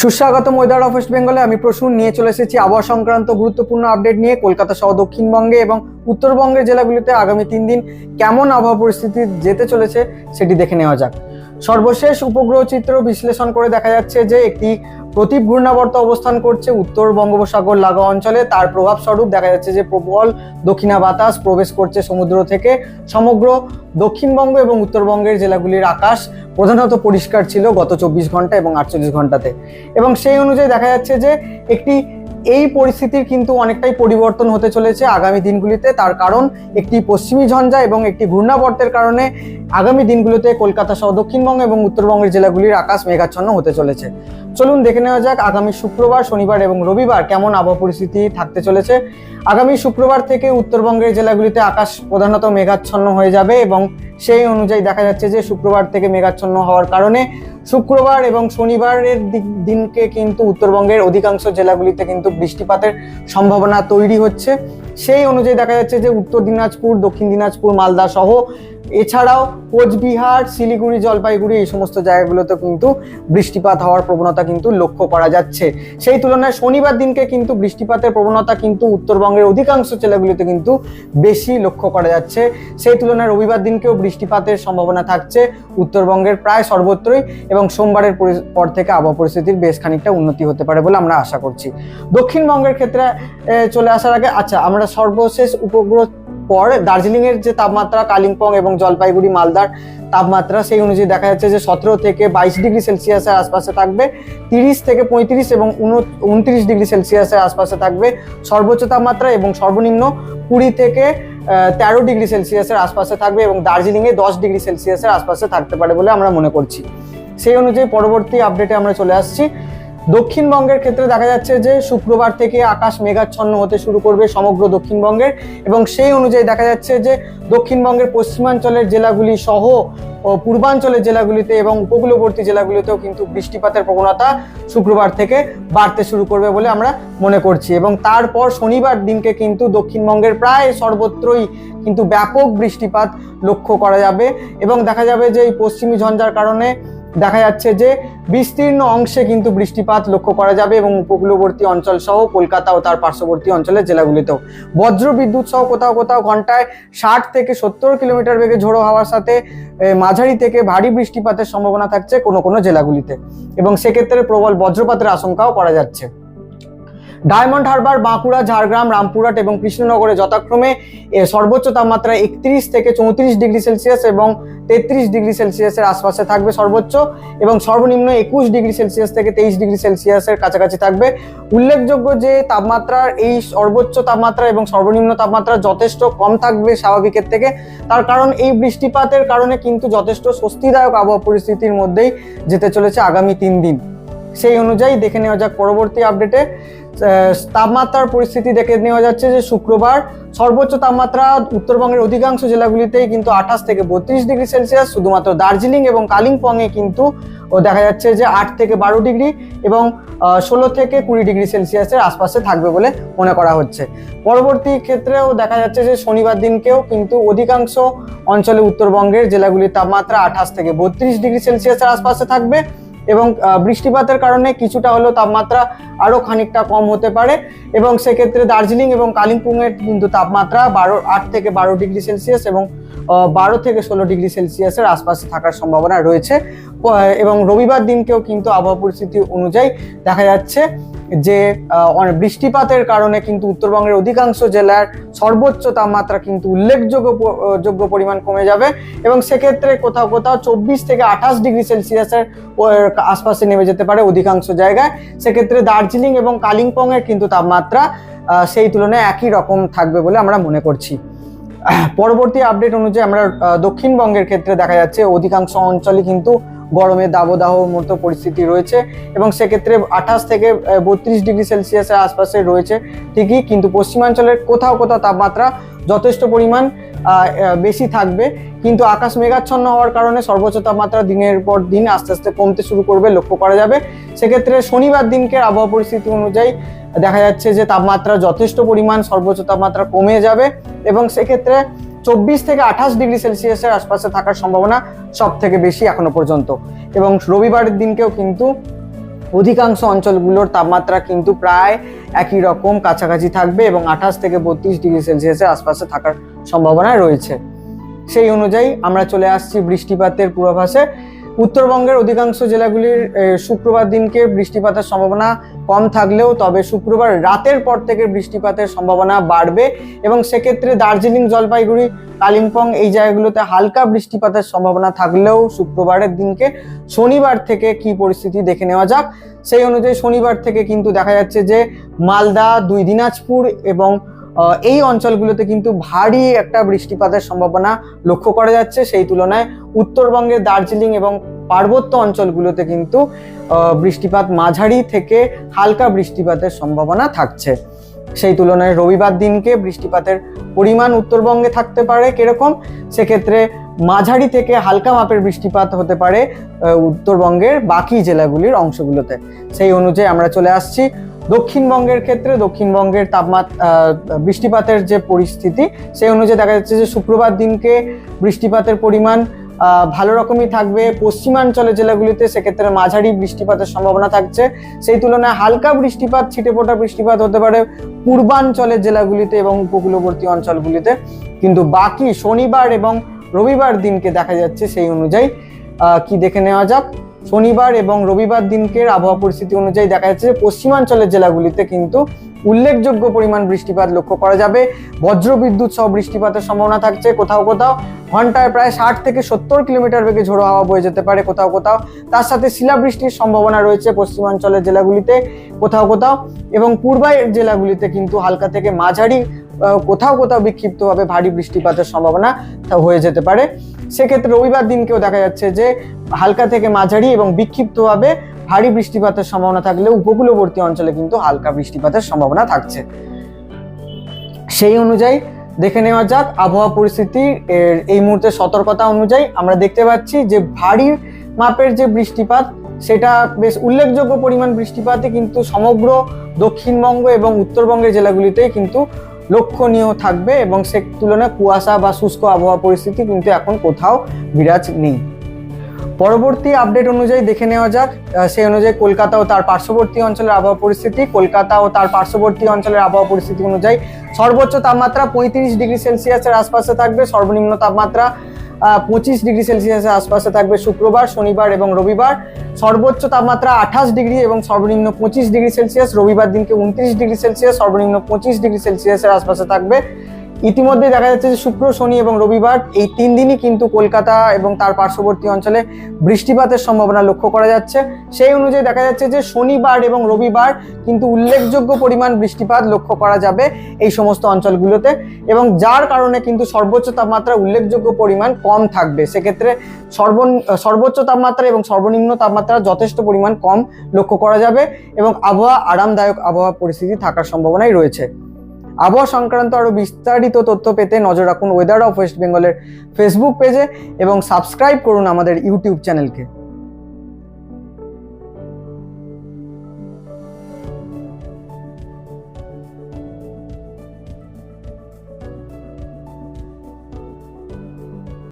সুস্বাগতম weather of West বেঙ্গলে আমি প্রসূন। নিয়ে চলে এসেছি আবহাওয়া সংক্রান্ত গুরুত্বপূর্ণ আপডেট নিয়ে কলকাতা সহ দক্ষিণবঙ্গে এবং উত্তরবঙ্গের জেলাগুলিতে আগামী তিন দিন কেমন আবহাওয়া পরিস্থিতি যেতে চলেছে সেটি দেখে নেওয়া যাক। সর্বশেষ উপগ্রহ চিত্র বিশ্লেষণ করে দেখা যাচ্ছে যে একটি প্রতীপ ঘূর্ণাবর্ত অবস্থান করছে উত্তর বঙ্গোপসাগর লাগা অঞ্চলে। তার প্রভাব স্বরূপ দেখা যাচ্ছে যে প্রবল দক্ষিণা বাতাস প্রবেশ করছে সমুদ্র থেকে। সমগ্র দক্ষিণবঙ্গ এবং উত্তরবঙ্গের জেলাগুলির আকাশ প্রধানত পরিষ্কার ছিল গত চব্বিশ ঘণ্টা এবং আটচল্লিশ ঘন্টাতে। এবং সেই অনুযায়ী দেখা যাচ্ছে যে একটি এই পরিস্থিতির কিন্তু অনেকটাই পরিবর্তন হতে চলেছে আগামী দিনগুলিতে। তার কারণ একটি পশ্চিমী ঝঞ্ঝা এবং একটি ঘূর্ণাবর্তের কারণে আগামী দিনগুলোতে কলকাতা সহ দক্ষিণবঙ্গ এবং উত্তরবঙ্গের জেলাগুলির আকাশ মেঘাচ্ছন্ন হতে চলেছে। চলুন দেখে নেওয়া যাক আগামী শুক্রবার, শনিবার এবং রবিবার কেমন আবহাওয়া পরিস্থিতি থাকতে চলেছে। আগামী শুক্রবার থেকে উত্তরবঙ্গের জেলাগুলিতে আকাশ প্রধানত মেঘাচ্ছন্ন হয়ে যাবে এবং সেই অনুযায়ী দেখা যাচ্ছে যে শুক্রবার থেকে মেঘাচ্ছন্ন হওয়ার কারণে শুক্রবার এবং শনিবারের দিনকে কিন্তু উত্তরবঙ্গের অধিকাংশ জেলাগুলিতে কিন্তু বৃষ্টিপাতের সম্ভাবনা তৈরি হচ্ছে। সেই অনুযায়ী দেখা যাচ্ছে যে উত্তর দিনাজপুর, দক্ষিণ দিনাজপুর, মালদা সহ এছাড়াও কোচবিহার, শিলিগুড়ি, জলপাইগুড়ি এই সমস্ত জায়গাগুলোতে কিন্তু বৃষ্টিপাত হওয়ার প্রবণতা কিন্তু লক্ষ্য করা যাচ্ছে। সেই তুলনায় শনিবার দিনকে কিন্তু বৃষ্টিপাতের প্রবণতা কিন্তু উত্তরবঙ্গের অধিকাংশ জেলাগুলিতে কিন্তু বেশি লক্ষ্য করা যাচ্ছে। সেই তুলনায় রবিবার দিনকেও বৃষ্টিপাতের সম্ভাবনা থাকছে উত্তরবঙ্গের প্রায় সর্বত্রই এবং সোমবারের পর থেকে আবহাওয়া পরিস্থিতির বেশ খানিকটা উন্নতি হতে পারে বলে আমরা আশা করছি। দক্ষিণবঙ্গের ক্ষেত্রে চলে আসার আগে আচ্ছা আমরা সর্বশেষ উপগ্রহ পর দার্জিলিং এর যে তাপমাত্রা, কালিম্পং এবং জলপাইগুড়ি, মালদার তাপমাত্রা, সেই অনুযায়ী দেখা যাচ্ছে যে সতেরো থেকে বাইশ ডিগ্রি সেলসিয়াসের আশপাশে থাকবে, তিরিশ থেকে পঁয়ত্রিশ এবং উনত্রিশ ডিগ্রি সেলসিয়াসের আশপাশে থাকবে সর্বোচ্চ তাপমাত্রা এবং সর্বনিম্ন কুড়ি থেকে তেরো ডিগ্রি সেলসিয়াসের আশপাশে থাকবে এবং দার্জিলিংয়ে দশ ডিগ্রি সেলসিয়াসের আশপাশে থাকতে পারে বলে আমরা মনে করছি। সেই অনুযায়ী পরবর্তী আপডেটে আমরা চলে আসছি। দক্ষিণবঙ্গের ক্ষেত্রে দেখা যাচ্ছে যে শুক্রবার থেকে আকাশ মেঘাচ্ছন্ন হতে শুরু করবে সমগ্র দক্ষিণবঙ্গের এবং সেই অনুযায়ী দেখা যাচ্ছে যে দক্ষিণবঙ্গের পশ্চিমাঞ্চলের জেলাগুলি সহ পূর্বাঞ্চলের জেলাগুলিতে এবং উপকূলবর্তী জেলাগুলিতেও কিন্তু বৃষ্টিপাতের প্রবণতা শুক্রবার থেকে বাড়তে শুরু করবে বলে আমরা মনে করছি। এবং তারপর শনিবার দিনকে কিন্তু দক্ষিণবঙ্গের প্রায় সর্বত্রই কিন্তু ব্যাপক বৃষ্টিপাত লক্ষ্য করা যাবে এবং দেখা যাবে যে এই পশ্চিমী ঝঞ্ঝার কারণে দেখা যাচ্ছে যে বিস্তীর্ণ অংশে কিন্তু বৃষ্টিপাত লক্ষ্য করা যাবে এবং উপকূলবর্তী অঞ্চল সহ কলকাতা ও তার পার্শ্ববর্তী অঞ্চলের জেলাগুলিতেও। বজ্র বিদ্যুৎ সহ কোথাও কোথাও ঘন্টায় ষাট থেকে সত্তর কিলোমিটার বেগে ঝোড়ো হওয়ার সাথে মাঝারি থেকে ভারী বৃষ্টিপাতের সম্ভাবনা থাকছে কোনো কোনো জেলাগুলিতে। এবং সেক্ষেত্রে প্রবল বজ্রপাতের আশঙ্কাও করা যাচ্ছে। ডায়মন্ড হারবার, বাঁকুড়া, ঝাড়গ্রাম, রামপুরহাট এবং কৃষ্ণনগরে যথাক্রমে সর্বোচ্চ তাপমাত্রা একত্রিশ থেকে চৌত্রিশ ডিগ্রি সেলসিয়াস এবং তেত্রিশ ডিগ্রি সেলসিয়াসের আশপাশে থাকবে সর্বোচ্চ এবং সর্বনিম্ন একুশ ডিগ্রি সেলসিয়াস থেকে তেইশ ডিগ্রি সেলসিয়াসের কাছাকাছি থাকবে। উল্লেখযোগ্য যে তাপমাত্রার এই সর্বোচ্চ তাপমাত্রা এবং সর্বনিম্ন তাপমাত্রা যথেষ্ট কম থাকবে স্বাভাবিকের থেকে। তার কারণ এই বৃষ্টিপাতের কারণে কিন্তু যথেষ্ট স্বস্তিদায়ক আবহাওয়া পরিস্থিতির মধ্যেই যেতে চলেছে আগামী তিন দিন। সেই অনুযায়ী দেখে নেওয়া যাক পরবর্তী আপডেটে তাপমাত্রার পরিস্থিতি দেখে নেওয়া যাচ্ছে যে শুক্রবার সর্বোচ্চ তাপমাত্রা উত্তরবঙ্গের অধিকাংশ জেলাগুলিতেই কিন্তু আঠাশ থেকে বত্রিশ ডিগ্রি সেলসিয়াস, শুধুমাত্র দার্জিলিং এবং কালিম্পংয়ে কিন্তু দেখা যাচ্ছে যে আট থেকে বারো ডিগ্রি এবং ষোলো থেকে কুড়ি ডিগ্রি সেলসিয়াসের আশপাশে থাকবে বলে মনে করা হচ্ছে। পরবর্তী ক্ষেত্রেও দেখা যাচ্ছে যে শনিবার দিনকেও কিন্তু অধিকাংশ অঞ্চলে উত্তরবঙ্গের জেলাগুলির তাপমাত্রা আঠাশ থেকে বত্রিশ ডিগ্রি সেলসিয়াসের আশপাশে থাকবে। এবং বৃষ্টিপাতের কারণে কিছুটা হলেও তাপমাত্রা আরও খানিকটা কম হতে পারে এবং সেক্ষেত্রে দার্জিলিং এবং কালিম্পংয়ের কিন্তু তাপমাত্রা বারো, আট থেকে বারো ডিগ্রি সেলসিয়াস এবং বারো থেকে ষোলো ডিগ্রি সেলসিয়াসের আশপাশে থাকার সম্ভাবনা রয়েছে। এবং রবিবার দিনকেও কিন্তু আবহাওয়া পরিস্থিতি অনুযায়ী দেখা যাচ্ছে যে বৃষ্টিপাতের কারণে কিন্তু উত্তরবঙ্গের অধিকাংশ জেলার সর্বোচ্চ তাপমাত্রা কিন্তু উল্লেখযোগ্য যোগ্য পরিমাণ কমে যাবে। এবং সেক্ষেত্রে কোথাও কোথাও চব্বিশ থেকে আঠাশ ডিগ্রি সেলসিয়াসের আশপাশে নেমে যেতে পারে অধিকাংশ জায়গায়। সেক্ষেত্রে দার্জিলিং এবং কালিম্পংয়ের কিন্তু তাপমাত্রা সেই তুলনায় একই রকম থাকবে বলে আমরা মনে করছি। পরবর্তী আপডেট অনুযায়ী আমরা দক্ষিণবঙ্গের ক্ষেত্রে দেখা যাচ্ছে অধিকাংশ অঞ্চলে কিন্তু গরমে দাবদাহ মতো পরিস্থিতি রয়েছে এবং সেক্ষেত্রে আঠাশ থেকে বত্রিশ ডিগ্রি সেলসিয়াসের আশপাশে রয়েছে ঠিকই, কিন্তু পশ্চিমাঞ্চলের কোথাও কোথাও তাপমাত্রা যথেষ্ট পরিমাণ বেশি থাকবে। কিন্তু আকাশ মেঘাচ্ছন্ন হওয়ার কারণে সর্বোচ্চ তাপমাত্রা দিনের পর দিন আস্তে আস্তে কমতে শুরু করবে, লক্ষ্য করা যাবে। সেক্ষেত্রে শনিবার দিনকে আবহাওয়া পরিস্থিতি অনুযায়ী দেখা যাচ্ছে যে তাপমাত্রা যথেষ্ট পরিমাণ সর্বোচ্চ তাপমাত্রা কমে যাবে এবং সেক্ষেত্রে চব্বিশ থেকে আঠাশ ডিগ্রি সেলসিয়াসের আশপাশে থাকার সম্ভাবনা সব থেকে বেশি এখনও পর্যন্ত। এবং রবিবারের দিনকেও কিন্তু অধিকাংশ অঞ্চলগুলোর তাপমাত্রা কিন্তু প্রায় একই রকম কাছাকাছি থাকবে এবং আঠাশ থেকে বত্রিশ ডিগ্রি সেলসিয়াসের আশপাশে থাকার সম্ভাবনা রয়েছে। সেই অনুযায়ী আমরা চলে আসছি বৃষ্টিপাতের পূর্বাভাসে। উত্তরবঙ্গের অধিকাংশ জেলাগুলির শুক্রবার দিনকে বৃষ্টিপাতের সম্ভাবনা কম থাকলেও তবে শুক্রবার রাতের পর থেকে বৃষ্টিপাতের সম্ভাবনা বাড়বে এবং সেক্ষেত্রে দার্জিলিং, জলপাইগুড়ি, কালিম্পং এই জায়গাগুলোতে হালকা বৃষ্টিপাতের সম্ভাবনা থাকলেও শুক্রবারের দিনকে শনিবার থেকে কি পরিস্থিতি দেখে নেওয়া যাক। সেই অনুযায়ী শনিবার থেকে কিন্তু দেখা যাচ্ছে যে মালদা, দুই দিনাজপুর এবং এই অঞ্চলগুলোতে কিন্তু ভারী একটা বৃষ্টিপাতের সম্ভাবনা লক্ষ্য করা যাচ্ছে। সেই তুলনায় উত্তরবঙ্গের দার্জিলিং এবং পার্বত্য অঞ্চলগুলোতে কিন্তু বৃষ্টিপাত মাঝারি থেকে হালকা বৃষ্টিপাতের সম্ভাবনা থাকছে। সেই তুলনায় রবিবার দিনকে বৃষ্টিপাতের পরিমাণ উত্তরবঙ্গে থাকতে পারে কীরকম? সেক্ষেত্রে মাঝারি থেকে হালকা মাপের বৃষ্টিপাত হতে পারে উত্তরবঙ্গের বাকি জেলাগুলির অংশগুলোতে। সেই অনুযায়ী আমরা চলে আসছি। দক্ষিণবঙ্গের ক্ষেত্রে দক্ষিণবঙ্গের তাপমাত্রা বৃষ্টিপাতের যে পরিস্থিতি, সেই অনুযায়ী দেখা যাচ্ছে যে শুক্রবার দিনকে বৃষ্টিপাতের পরিমাণ ভালো রকমই থাকবে। পশ্চিমাঞ্চলের জেলাগুলিতে সেক্ষেত্রে মাঝারি বৃষ্টিপাতের সম্ভাবনা থাকছে। সেই তুলনায় হালকা বৃষ্টিপাত, ছিটে ফোটা বৃষ্টিপাত হতে পারে পূর্বাঞ্চলের জেলাগুলিতে এবং উপকূলবর্তী অঞ্চলগুলিতে। কিন্তু বাকি শনিবার এবং রবিবার দিনকে দেখা যাচ্ছে সেই অনুযায়ী কি দেখে নেওয়া যাক। শনিবার এবং রবিবার দিনকের আবহাওয়া পরিস্থিতি অনুযায়ী দেখা যাচ্ছে যে পশ্চিমাঞ্চলের জেলাগুলিতে কিন্তু উল্লেখযোগ্য পরিমাণ বৃষ্টিপাত লক্ষ্য করা যাবে। বজ্র বিদ্যুৎ সহ বৃষ্টিপাতের সম্ভাবনা থাকছে। কোথাও কোথাও ঘন্টায় প্রায় ষাট থেকে সত্তর কিলোমিটার বেগে ঝোড়ো হাওয়া বয়ে যেতে পারে কোথাও কোথাও। তার সাথে শিলাবৃষ্টির সম্ভাবনা রয়েছে পশ্চিমাঞ্চলের জেলাগুলিতে কোথাও কোথাও এবং পূর্বের জেলাগুলিতে কিন্তু হালকা থেকে মাঝারি কোথাও কোথাও বিক্ষিপ্তভাবে ভারী বৃষ্টিপাতের সম্ভাবনা হয়ে যেতে পারে। সেক্ষেত্রে রবিবার দিনকেও দেখা যাচ্ছে যে হালকা থেকে মাঝারি এবং বিক্ষিপ্তভাবে ভারী বৃষ্টিপাতের সম্ভাবনা থাকলেও উপকূলবর্তী অঞ্চলে কিন্তু হালকা বৃষ্টিপাতের সম্ভাবনা থাকছে। সেই অনুযায়ী দেখে নেওয়া যাক আবহাওয়া পরিস্থিতি। এই মুহূর্তে সতর্কতা অনুযায়ী আমরা দেখতে পাচ্ছি যে ভারী মাপের যে বৃষ্টিপাত, সেটা বেশ উল্লেখযোগ্য পরিমাণ বৃষ্টিপাতে কিন্তু সমগ্র দক্ষিণবঙ্গ এবং উত্তরবঙ্গের জেলাগুলিতে কিন্তু লক্ষণীয় থাকবে এবং সে তুলনায় কুয়াশা বা শুষ্ক আবহাওয়া পরিস্থিতি কিন্তু এখন কোথাও বিরাজ নেই। পরবর্তী আপডেট অনুযায়ী দেখে নেওয়া যাক। সেই অনুযায়ী কলকাতা ও তার পার্শ্ববর্তী অঞ্চলের আবহাওয়া পরিস্থিতি। কলকাতা ও তার পার্শ্ববর্তী অঞ্চলের আবহাওয়া পরিস্থিতি অনুযায়ী সর্বোচ্চ তাপমাত্রা পঁয়ত্রিশ ডিগ্রি সেলসিয়াসের আশপাশে থাকবে। সর্বনিম্ন তাপমাত্রা পঁচিশ ডিগ্রি সেলসিয়াসের আশপাশে থাকবে শুক্রবার, শনিবার এবং রবিবার। সর্বোচ্চ তাপমাত্রা আঠাশ ডিগ্রি এবং সর্বনিম্ন পঁচিশ ডিগ্রি সেলসিয়াস। রবিবার দিনকে উনত্রিশ ডিগ্রি সেলসিয়াস, সর্বনিম্ন পঁচিশ ডিগ্রি সেলসিয়াসের আশপাশে থাকবে। ইতিমধ্যে দেখা যাচ্ছে যে শুক্র, শনি এবং রবিবার এই তিন দিনই কিন্তু কলকাতা এবং তার পার্শ্ববর্তী অঞ্চলে বৃষ্টিপাতের সম্ভাবনা লক্ষ্য করা যাচ্ছে। সেই অনুযায়ী দেখা যাচ্ছে যে শনিবার এবং রবিবার কিন্তু উল্লেখযোগ্য পরিমাণ বৃষ্টিপাত লক্ষ্য করা যাবে এই সমস্ত অঞ্চলগুলোতে এবং যার কারণে কিন্তু সর্বোচ্চ তাপমাত্রা উল্লেখযোগ্য পরিমাণ কম থাকবে। সেক্ষেত্রে সর্ব সর্বোচ্চ তাপমাত্রা এবং সর্বনিম্ন তাপমাত্রা যথেষ্ট পরিমাণ কম লক্ষ্য করা যাবে এবং আবহাওয়া আরামদায়ক আবহাওয়া পরিস্থিতি থাকার সম্ভাবনাই রয়েছে। আবহাওয়া সংক্রান্ত আরও বিস্তারিত তথ্য পেতে নজর রাখুন ওয়েদার অফ ওয়েস্ট বেঙ্গলের ফেসবুক পেজে এবং সাবস্ক্রাইব করুন আমাদের ইউটিউব চ্যানেলকে